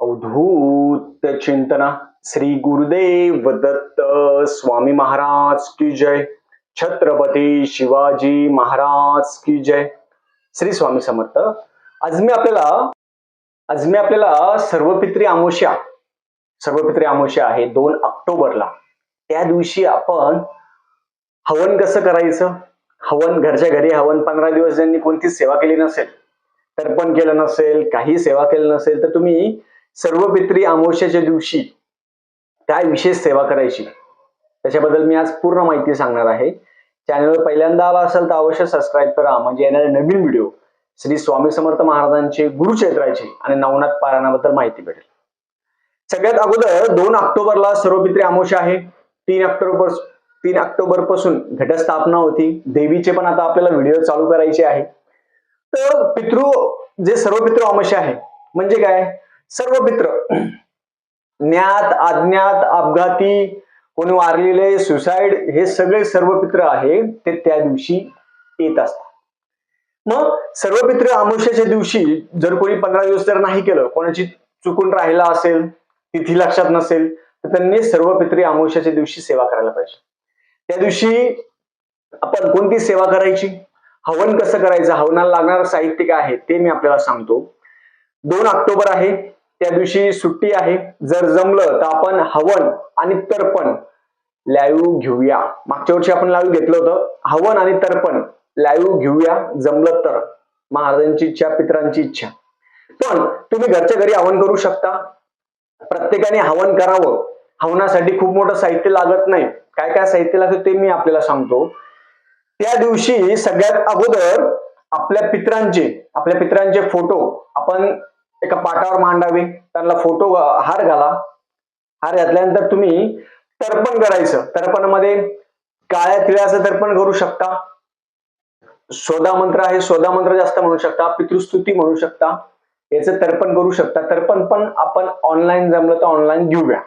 अवधूत चिंतना। श्री गुरुदेव दत्त स्वामी महाराज की जय। छत्रपती शिवाजी महाराज की जय। श्री स्वामी समर्थ। आज मी आपल्याला आज मी आपल्याला सर्वपित्री आमोश्या सर्वपित्री आमोश्या आहे दोन ऑक्टोबरला. त्या दिवशी आपण हवन कसं करायचं? हवन घरच्या घरी हवन पंधरा दिवस ज्यांनी कोणतीच सेवा केली नसेल तर्पण केलं नसेल काही सेवा केलं नसेल तर तुम्ही सर्व पित्री अमावस्याच्या दिवशी काय विशेष सेवा करायची? त्याच्याबद्दल मी आज पूर्ण माहिती सांगणार आहे. चॅनलवर पहिल्यांदा आला असेल तर अवश्य सबस्क्राईब करा. म्हणजे येणारे नवीन व्हिडिओ श्री स्वामी समर्थ महाराजांचे गुरुक्षेत्राचे आणि नवनाथ पारायणाबद्दल माहिती भेटेल. सगळ्यात अगोदर दोन ऑक्टोबरला सर्वपित्री अमावस्या आहे. तीन ऑक्टोबर तीन ऑक्टोबरपासून घटस्थापना होती. देवीचे पण आता आपल्याला व्हिडिओ चालू करायचे आहे. तर पितृ जे सर्व पितृ अमावस्या आहे म्हणजे काय? सर्व पित्र ज्ञात अज्ञात अपघाती कोणी वारलेले सुसाईड हे सगळे सर्व पित्र आहे ते त्या दिवशी येत असतात. मग सर्व पित्र अमावस्याच्या दिवशी जर कोणी पंधरा दिवस जर नाही केलं कोणाची चुकून राहिला असेल तिथी लक्षात नसेल तर त्यांनी सर्व पित्री अमावस्याच्या दिवशी सेवा करायला पाहिजे. त्या दिवशी आपण कोणती सेवा करायची? हवन कसं करायचं? हवनाला लागणारं साहित्य काय आहे? ते मी आपल्याला सांगतो. दोन ऑक्टोबर आहे. त्या दिवशी सुट्टी आहे. जर जमलं तर आपण हवन आणि तर्पण लाईव्ह घेऊया. मागच्या वर्षी आपण लाईव्ह घेतलं होतं. हवन आणि तर्पण लाईव्ह घेऊया. जमलं तर. महाराजांची इच्छा पितरांची इच्छा. पण तुम्ही घरच्या घरी हवन करू शकता. प्रत्येकाने हवन करावं. हवनासाठी खूप मोठं साहित्य लागत नाही. काय काय साहित्य लागतं ते मी आपल्याला सांगतो. त्या दिवशी सगळ्यात अगोदर आपल्या पित्रांचे आपल्या पित्रांचे फोटो आपण एका पाटावर मांडावे त्यांना फोटो हार घाला. हार घातल्यानंतर तुम्ही तर्पण करायचं. तर्पणामध्ये काळ्या तिळाचं तर्पण करू शकता. सोदा मंत्र आहे सोदा मंत्र जास्त म्हणू शकता. पितृस्तुती म्हणू शकता. याचं तर्पण करू शकता. तर्पण पण आपण ऑनलाईन जमलं तर ऑनलाईन घेऊया.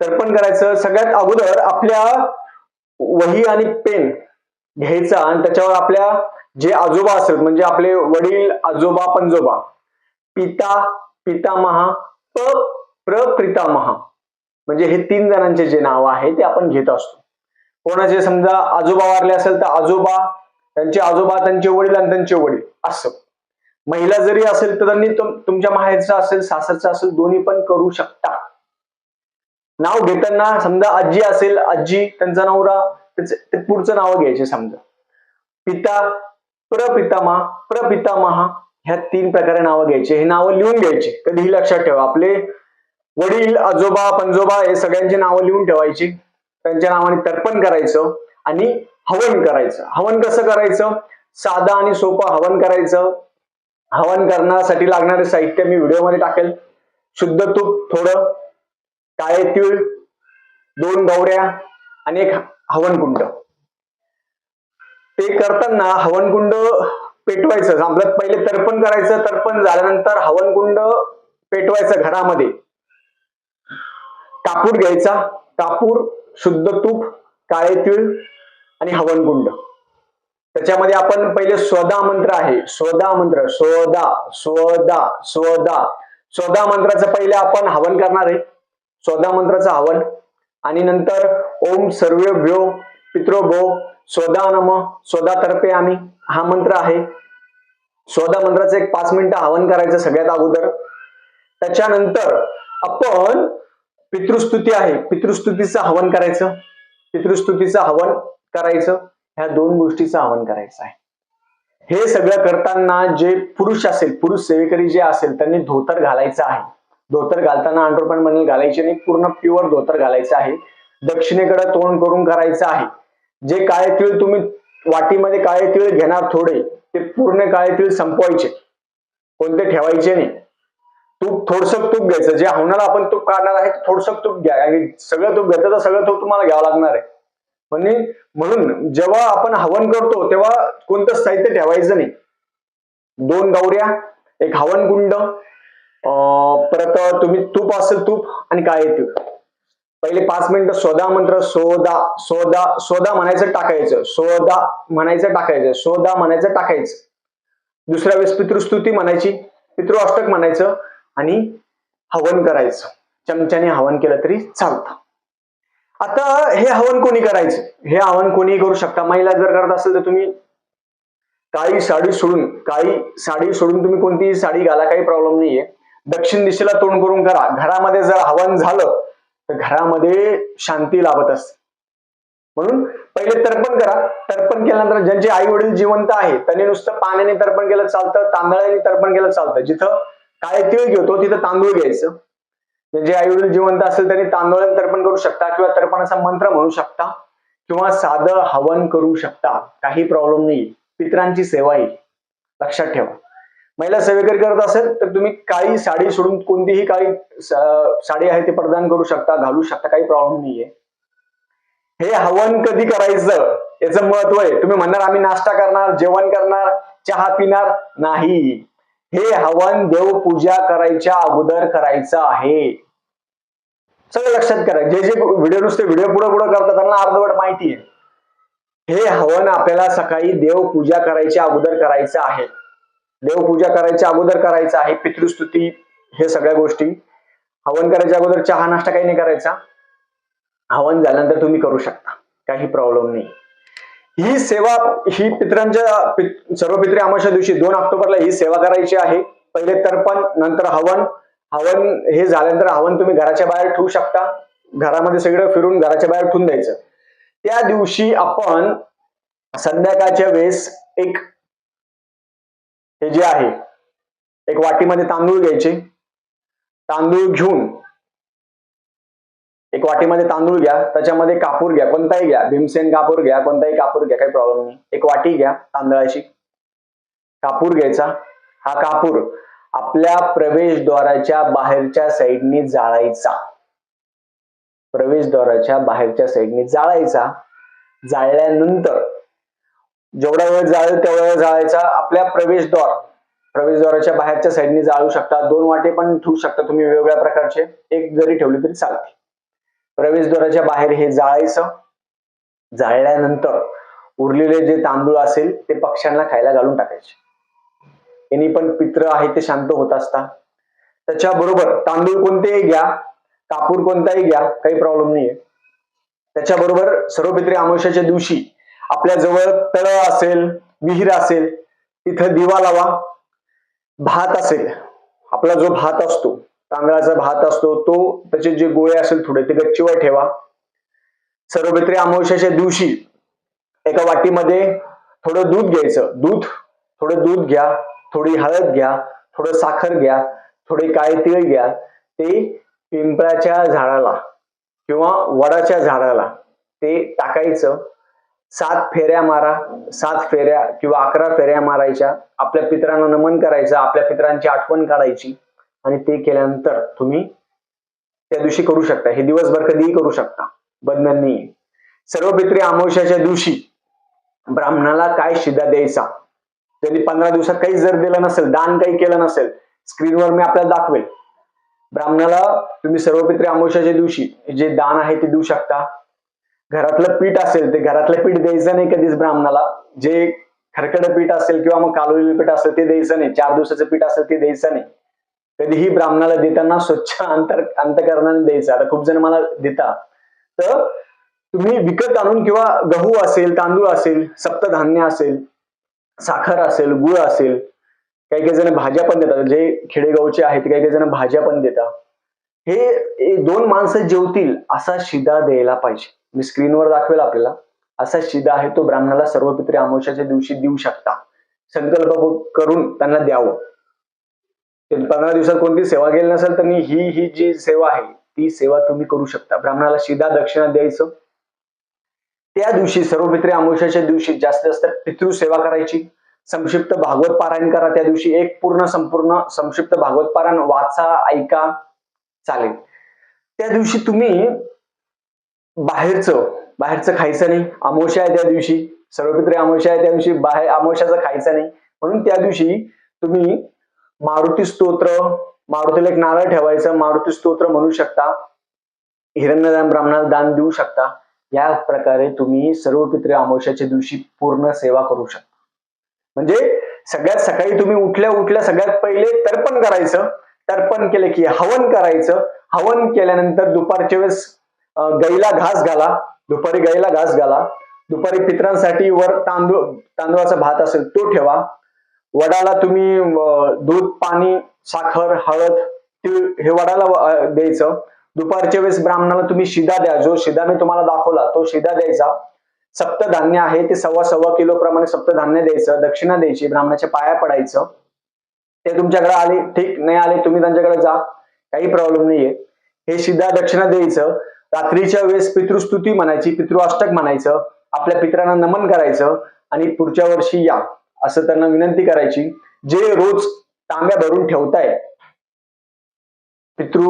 तर्पण करायचं. सगळ्यात अगोदर आपल्या वही आणि पेन घ्यायचा आणि त्याच्यावर आपल्या जे आजोबा असेल म्हणजे आपले वडील आजोबा पंजोबा पिता पितामहा प प्रपितामहा. म्हणजे हे तीन जणांचे जे नाव आहे ते आपण घेत असतो. कोणाचे समजा आजोबा वारले असेल तर आजोबा त्यांचे आजोबा त्यांचे वडील आणि त्यांचे वडील असं. महिला जरी असेल तर त्यांनी तुमच्या माहेरचा असेल सासरचा असेल दोन्ही पण करू शकता. नाव घेताना समजा आजी असेल आजी त्यांचा नवरा ते पुढचं नाव घ्यायचे समजा. पिता प्रपितामा प्रपितामहा ह्या तीन प्रकारे नावं घ्यायचे. हे नावं लिहून घ्यायचे. कधीही लक्षात ठेवा. आपले वडील आजोबा पंजोबा हे सगळ्यांची नावं लिहून ठेवायची. त्यांच्या नावाने तर्पण करायचं आणि हवन करायचं. हवन कसं करायचं? साधा आणि सोपं हवन करायचं. हवन करण्यासाठी लागणारे साहित्य मी व्हिडिओमध्ये टाकेल. शुद्ध तूप थोडं काळे तीळ दोन गवऱ्या आणि एक हवनकुंड. ते करताना हवनकुंड पेटवायचं. आपलं पहिले तर्पण करायचं तर्पण झाल्यानंतर हवनकुंड पेटवायचं घरामध्ये. कापूर घ्यायचा. कापूर शुद्ध तूप काळे तीळ आणि हवनकुंड. त्याच्यामध्ये आपण पहिले स्वदा मंत्र आहे. स्वदा मंत्र. स्वदा स्वदा स्वदा. स्वदा मंत्राचं पहिले आपण हवन करणार आहे. स्वदा मंत्राचं हवन. आणि नंतर ओम सर्वभ्यो पित्रोभो स्वदा नम स्वदा तर्फे आम्ही हा मंत्र आहे. स्वदा मंत्राचं एक पाच मिनिटं हवन करायचं सगळ्यात अगोदर. त्याच्यानंतर आपण पितृस्तुती आहे. पितृस्तुतीचं हवन करायचं. पितृस्तुतीचं हवन करायचं. ह्या दोन गोष्टीचं हवन करायचं आहे. हे सगळं करताना जे पुरुष असेल पुरुष सेवेकरी जे असेल त्यांनी धोतर घालायचं आहे. धोतर घालताना अंडरपॅन्टमध्ये घालायचे नाही. पूर्ण प्युअर धोतर घालायचं आहे. दक्षिणेकडे तोंड करून करायचं आहे. जे काळे तीळ तुम्ही वाटीमध्ये काळे तीळ घेणार थोडे ते पूर्ण काळे तीळ संपवायचे. कोणते ठेवायचे नाही. तूप थोडस तूप घ्यायचं. जे हवनाला आपण तूप काढणार आहे थोडस तूप घ्या. सगळं तूप घेतं तर सगळं तूप तुम्हाला घ्यावं लागणार आहे. म्हणजे म्हणून जेव्हा आपण हवन करतो तेव्हा कोणतं साहित्य ठेवायचं नाही. दोन गौऱ्या एक हवन अं परत तुम्ही तूप असेल तूप आणि काय तीळ पहिले पाच मिनिटं सोदा मंत्र सोदा सोदा सोदा म्हणायचं टाकायचं. सोदा म्हणायचं टाकायचं. सोदा म्हणायचं टाकायचं. दुसऱ्या वेळेस पितृस्तुती म्हणायची पितृ अष्टक म्हणायचं आणि हवन करायचं. चमच्याने हवन केलं तरी चालतं. आता हे हवन कोणी करायचं? हे हवन कोणी करू शकता. महिला जर करत असेल तर तुम्ही काळी साडी सोडून काळी साडी सोडून तुम्ही कोणतीही साडी घाला काही प्रॉब्लेम नाहीये. दक्षिण दिशेला तोंड करून करा. घरामध्ये जर हवन झालं तर घरामध्ये शांती लाभत असते. म्हणून पहिले तर्पण करा. तर्पण केल्यानंतर ज्यांचे आई वडील जिवंत आहे त्यांनी नुसतं पाण्याने तर्पण केलं चालतं तांदळाने तर्पण केलं चालतं. जिथं काळे तिळ घेतो तिथं तांदूळ घ्यायचं. ज्यांचे आई वडील जिवंत असेल त्यांनी तांदूळाने तर्पण करू शकता किंवा तर्पणाचा मंत्र म्हणू शकता किंवा साधं हवन करू शकता. काही प्रॉब्लेम नाही पित्रांची सेवा येईल लक्षात ठेवा. महिला सेवेकरी करत असेल तर तुम्ही काळी साडी सोडून कोणतीही काळी साडी आहे ती प्रदान करू शकता घालू शकता काही प्रॉब्लेम नाहीये. हे हवन कधी करायचं याचं महत्त्व आहे. तुम्ही म्हणणार आम्ही नाश्ता करणार जेवण करणार चहा पिणार नाही. हे हवन देवपूजा करायच्या अगोदर करायचं आहे. सगळं लक्षात करा. जे जे व्हिडिओ नुसते व्हिडिओ पुढे पुढे करतात त्यांना अर्धवट माहिती आहे. हे हवन आपल्याला सकाळी देवपूजा करायच्या अगोदर करायचं आहे. देवपूजा करायच्या अगोदर करायचं आहे पितृस्तुती हे सगळ्या गोष्टी. हवन करायच्या अगोदर चहा नाश्ता काही नाही करायचा. हवन झाल्यानंतर तुम्ही करू शकता. काही प्रॉब्लेम नाही. ही सेवा ही पित्रांच्या पित- सर्व पित्री अमावस्या दिवशी दोन ऑक्टोबरला ही सेवा करायची आहे. पहिले तर्पण नंतर हवन. हवन हे झाल्यानंतर हवन तुम्ही घराच्या बाहेर ठेवू शकता. घरामध्ये सगळं फिरून घराच्या बाहेर ठेवून द्यायचं. त्या दिवशी आपण संध्याकाळच्या वेळेस एक हे जे आहे एक वाटीमध्ये तांदूळ घ्यायचे. तांदूळ घेऊन एक वाटीमध्ये तांदूळ घ्या त्याच्यामध्ये कापूर घ्या कोणताही घ्या भीमसेन कापूर घ्या कोणताही कापूर घ्या काही प्रॉब्लेम नाही. एक वाटी घ्या तांदळाची. कापूर घ्यायचा. हा कापूर आपल्या प्रवेशद्वाराच्या बाहेरच्या साईडनी जाळायचा. प्रवेशद्वाराच्या बाहेरच्या साईडनी जाळायचा. जाळल्यानंतर जेवढा वेळ जाळेल तेवढा वेळ जाळायचा आपल्या प्रवेशद्वार प्रवेशद्वाराच्या बाहेरच्या साईडने जाळू शकता. दोन वाटे पण ठेवू शकता तुम्ही वेगवेगळ्या प्रकारचे. एक जरी ठेवली तरी चालते. प्रवेशद्वाराच्या बाहेर हे जाळायचं. जाळल्यानंतर उरलेले जे तांदूळ असेल ते पक्ष्यांना खायला घालून टाकायचे. यांनी पण पित्र आहे ते शांत होत असता त्याच्याबरोबर तांदूळ कोणतेही घ्या कापूर कोणताही घ्या काही प्रॉब्लेम नाहीये. त्याच्याबरोबर सर्वपित्री अमावश्याच्या दिवशी आपल्या जवळ तळ असेल विहीर असेल तिथं दिवा लावा. भात असेल आपला जो भात असतो तांदळाचा भात असतो तो त्याचे जे गोळे असेल थोडे ते गच्चीवर ठेवा. सर्वपित्री अमावस्याच्या दिवशी एका वाटीमध्ये थोडं दूध घ्यायचं. दूध थोडं दूध घ्या थोडी हळद घ्या थोडं साखर घ्या थोडे काळे तिळ घ्या. ते पिंपळाच्या झाडाला किंवा वडाच्या झाडाला ते टाकायचं. सात फेऱ्या मारा सात फेऱ्या किंवा अकरा फेऱ्या मारायच्या. आपल्या पितरांना नमन करायचं आपल्या पितरांची आठवण काढायची आणि ते केल्यानंतर तुम्ही त्या दिवशी करू शकता. हे दिवसभर कधीही करू शकता. बंधन नाही सर्व पित्री अमावश्याच्या दिवशी ब्राह्मणाला काय शिदा द्यायचा? त्यांनी पंधरा दिवसात काही जर दिलं नसेल दान काही केलं नसेल स्क्रीनवर मी आपल्याला दाखवेल. ब्राह्मणाला तुम्ही सर्व पित्री अमावश्याच्या दिवशी जे दान आहे ते देऊ शकता. घरातलं पीठ असेल ते घरातलं पीठ द्यायचं नाही कधीच ब्राह्मणाला. जे खरकड पीठ असेल किंवा मग कालोली पीठ असेल ते द्यायचं नाही. चार दिवसाचं पीठ असेल ते द्यायचं नाही. कधीही ब्राह्मणाला देताना स्वच्छ अंतर अंतकरणाने द्यायचं. आता खूप जण मला देता तर तुम्ही विकत आणून किंवा गहू असेल तांदूळ असेल सप्तधान्य असेल साखर असेल गुळ असेल काही काही जण भाज्या पण देतात. जे खेडेगावचे आहेत काही काही जण भाज्या पण देतात. हे हे दोन माणसं जेवतील असा शिदा द्यायला पाहिजे. मी स्क्रीनवर दाखवेल आपल्याला. असा शिदा आहे तो ब्राह्मणाला सर्व अमावश्याच्या दिवशी देऊ शकता. संकल्प करून त्यांना द्यावं. पंधरा दिवसात कोणती सेवा केली नसेल तर ही ही जी सेवा आहे ती सेवा तुम्ही करू शकता. ब्राह्मणाला शिदा दक्षिणा द्यायचं. त्या दिवशी सर्व अमावश्याच्या दिवशी जास्तीत जास्त पितृ सेवा करायची. संक्षिप्त भागवत पारायण करा. त्या दिवशी एक पूर्ण संपूर्ण संक्षिप्त भागवत पारायण. वाचा ऐका चालेल. त्या दिवशी तुम्ही बाहेरचं बाहेरचं खायचं नाही. अमावस्या आहे त्या दिवशी. सर्वपित्री अमावस्या आहे त्या दिवशी. बाहेर अमावस्याचं खायचं नाही. म्हणून त्या दिवशी तुम्ही मारुती स्तोत्र मारुतीला एक नारळ ठेवायचं. मारुती स्तोत्र म्हणू शकता. हिरण्यदान ब्राह्मणाला दान देऊ शकता. या प्रकारे तुम्ही सर्व पित्री दिवशी पूर्ण सेवा करू शकता. म्हणजे सगळ्यात सकाळी तुम्ही उठल्या उठल्या सगळ्यात पहिले तर्पण करायचं. तर्पण केलं की हवन करायचं. हवन केल्यानंतर दुपारच्या वेळेस गाईला घास घाला दुपारी गाईला घास घाला दुपारी पित्रांसाठी वर तांदूळ तांदूळाचा भात असेल तो ठेवा. वडाला तुम्ही दूध पाणी साखर हळद तीळ हे वडाला द्यायचं. दुपारच्या वेळेस ब्राह्मणाला तुम्ही शिदा द्या. जो शिदा मी तुम्हाला दाखवला तो शिदा द्यायचा. सप्तधान्य आहे ते सव्वा सव्वा किलो प्रमाणे सप्तधान्य द्यायचं. दक्षिणा द्यायची ब्राह्मणाच्या पाया पडायचं. ते तुमच्याकडे आले ठीक नाही आले तुम्ही त्यांच्याकडे जा. काही प्रॉब्लेम नाहीये. हे शिदा दक्षिणा द्यायचं. रात्रीच्या वेळेस पितृस्तुती म्हणायची पितृअष्टक म्हणायचं आपल्या पित्रांना नमन करायचं आणि पुढच्या वर्षी या असं त्यांना विनंती करायची. जे रोज तांब्या भरून ठेवताय पितृ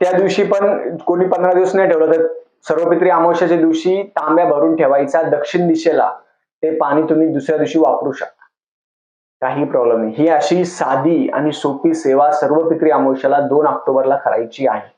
त्या दिवशी पण कोणी पंधरा दिवस नाही ठेवलं तर सर्व पित्री अमावश्याच्या दिवशी तांब्या भरून ठेवायचा दक्षिण दिशेला. ते पाणी तुम्ही दुसऱ्या दिवशी वापरू शकता. काही प्रॉब्लेम नाही. ही अशी साधी आणि सोपी सेवा सर्व पित्री अमावश्याला दोन ऑक्टोबरला करायची आहे.